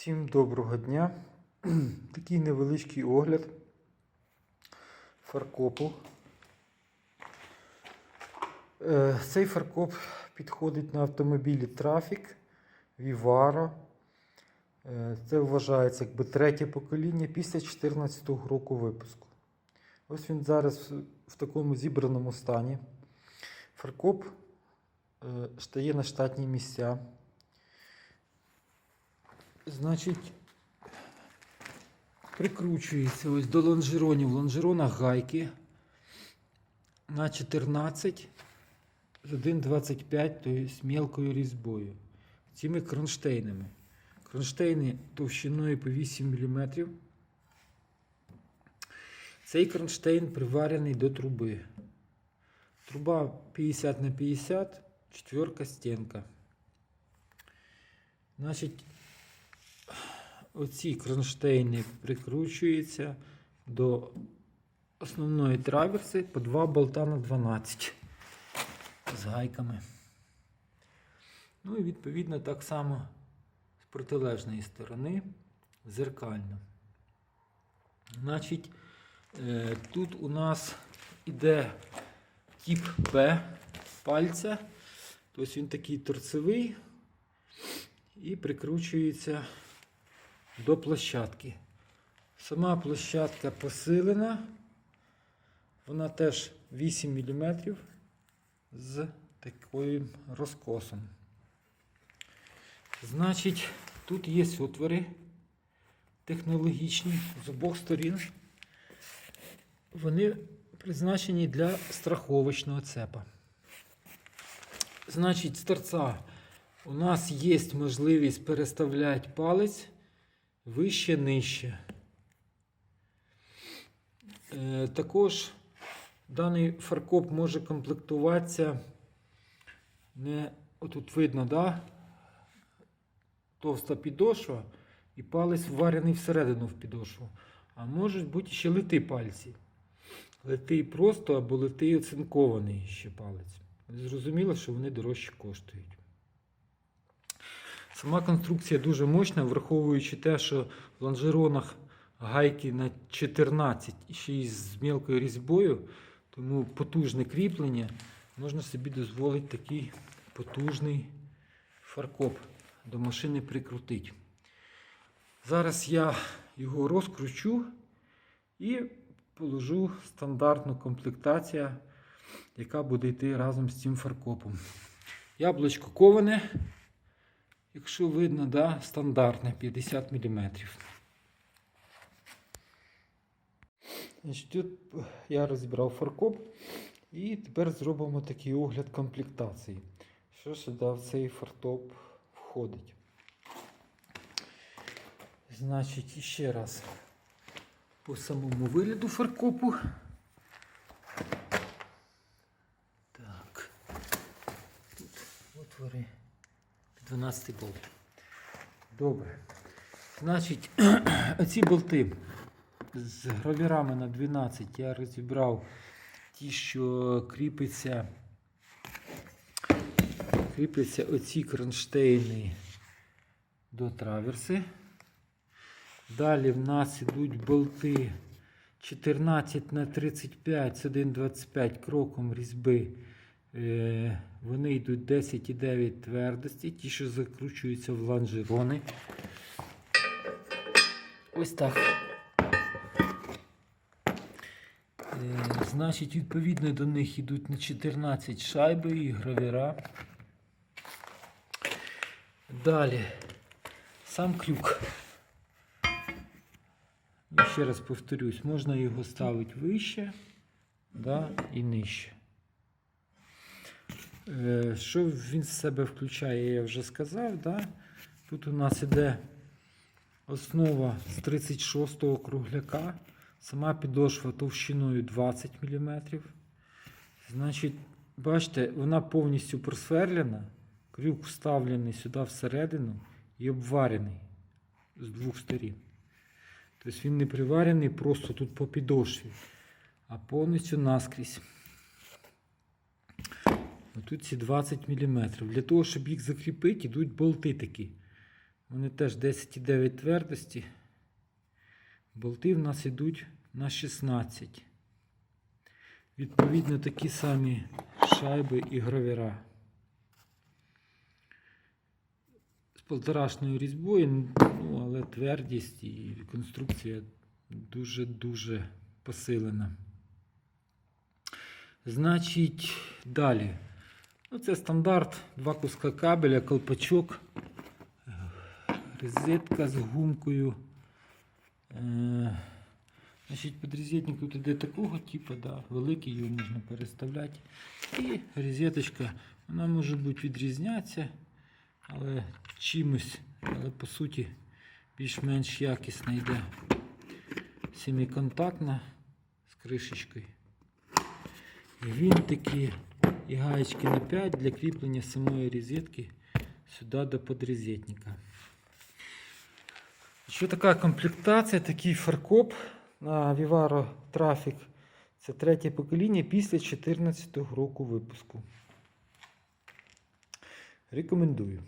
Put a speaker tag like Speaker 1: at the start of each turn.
Speaker 1: Всім доброго дня. Такий невеличкий огляд фаркопу. Е, Цей фаркоп підходить на автомобілі Traffic, Vivaro. Е, Це вважається якби третє покоління після 2014 року випуску. Ось він зараз в такому зібраному стані. Фаркоп е, стає на штатні місця. Значить, прикручується ось до лонжеронів. В лонжеронах гайки на 14 з 1,25, тобто з мілкою різьбою. Цими кронштейнами. Кронштейни товщиною по 8 мм. Цей кронштейн приварений до труби. Труба 50 на 50, четверка стінка. Значить, оці кронштейни прикручуються до основної траверси по два болта на 12 з гайками. Ну і відповідно так само з протилежної сторони зеркально. Значить, е, тут у нас іде тип П пальця, тобто він такий торцевий і прикручується до площадки. Сама площадка посилена, вона теж 8 мм з таким розкосом. Значить, тут є отвори технологічні з обох сторін. Вони призначені для страховочного цепа. Значить, з торця у нас є можливість переставляти палець вище нижче. Е, також даний фаркоп може комплектуватися не отут видно, да? товста підошва і палець вварений всередину в підошву. А можуть бути ще лити пальці. Литий просто або литий оцинкований ще палець. Зрозуміло, що вони дорожче коштують. Сама конструкція дуже мощна, враховуючи те, що в лонжеронах гайки на 14 і ще й з мілкою різьбою, тому потужне кріплення, можна собі дозволити такий потужний фаркоп до машини прикрутити. Зараз я його розкручу і положу стандартну комплектацію, яка буде йти разом з цим фаркопом. Яблучко коване. Якщо видно, да, стандартне 50 мм. Значить, Тут я розібрав фаркоп і тепер зробимо такий огляд комплектації. Що сюди в цей фартоп входить? Значить, ще раз по самому вигляду фаркопу. Так. Тут отвори. 12 болт. Добре. Значить, оці болти з гравірами на 12 я розібрав ті, що кріпиться, кріпляться оці кронштейни до траверси. Далі в нас йдуть болти 14 на 35 з 1,25 кроком різьби. Е, Вони йдуть 10,9 твердості, ті, що закручуються в лонжерони. Ось так. Е, Значить, відповідно до них йдуть на 14 шайби і гравіра. Далі сам крюк. Ну, Ще раз повторюсь, можна його ставити вище да, і нижче. Е, Що він з себе включає, я вже сказав. Да? Тут у нас іде основа з 36-го кругляка, сама підошва товщиною 20 мм. Значить, бачите, вона повністю просверлена, крюк вставлений сюди всередину і обварений з двох сторін. Тобто він не приварений просто тут по підошві, а повністю наскрізь. Тут ці 20 мм. Для того, щоб їх закріпити, йдуть болти такі. Вони теж 10,9 твердості. Болти в нас йдуть на 16. Відповідно, такі самі шайби і гравіра. З полторашною різьбою, ну, але твердість і конструкція дуже-дуже посилена. Значить, далі. Ну, це стандарт, два куска кабеля, колпачок, розетка з гумкою. Е, Значить, підрозетник тут іде такого типу, да, великий його можна переставляти. І розеточка, вона може бути відрізнятися, але чимось, але по суті більш-менш якісна йде. Семиконтактна з кришечкою. Гвинтики і гаєчки на 5 для кріплення самої розетки сюди до подрозетника. Що така комплектація, такий фаркоп на Vivaro Traffic. Це третє покоління після 2014 року випуску. Рекомендую.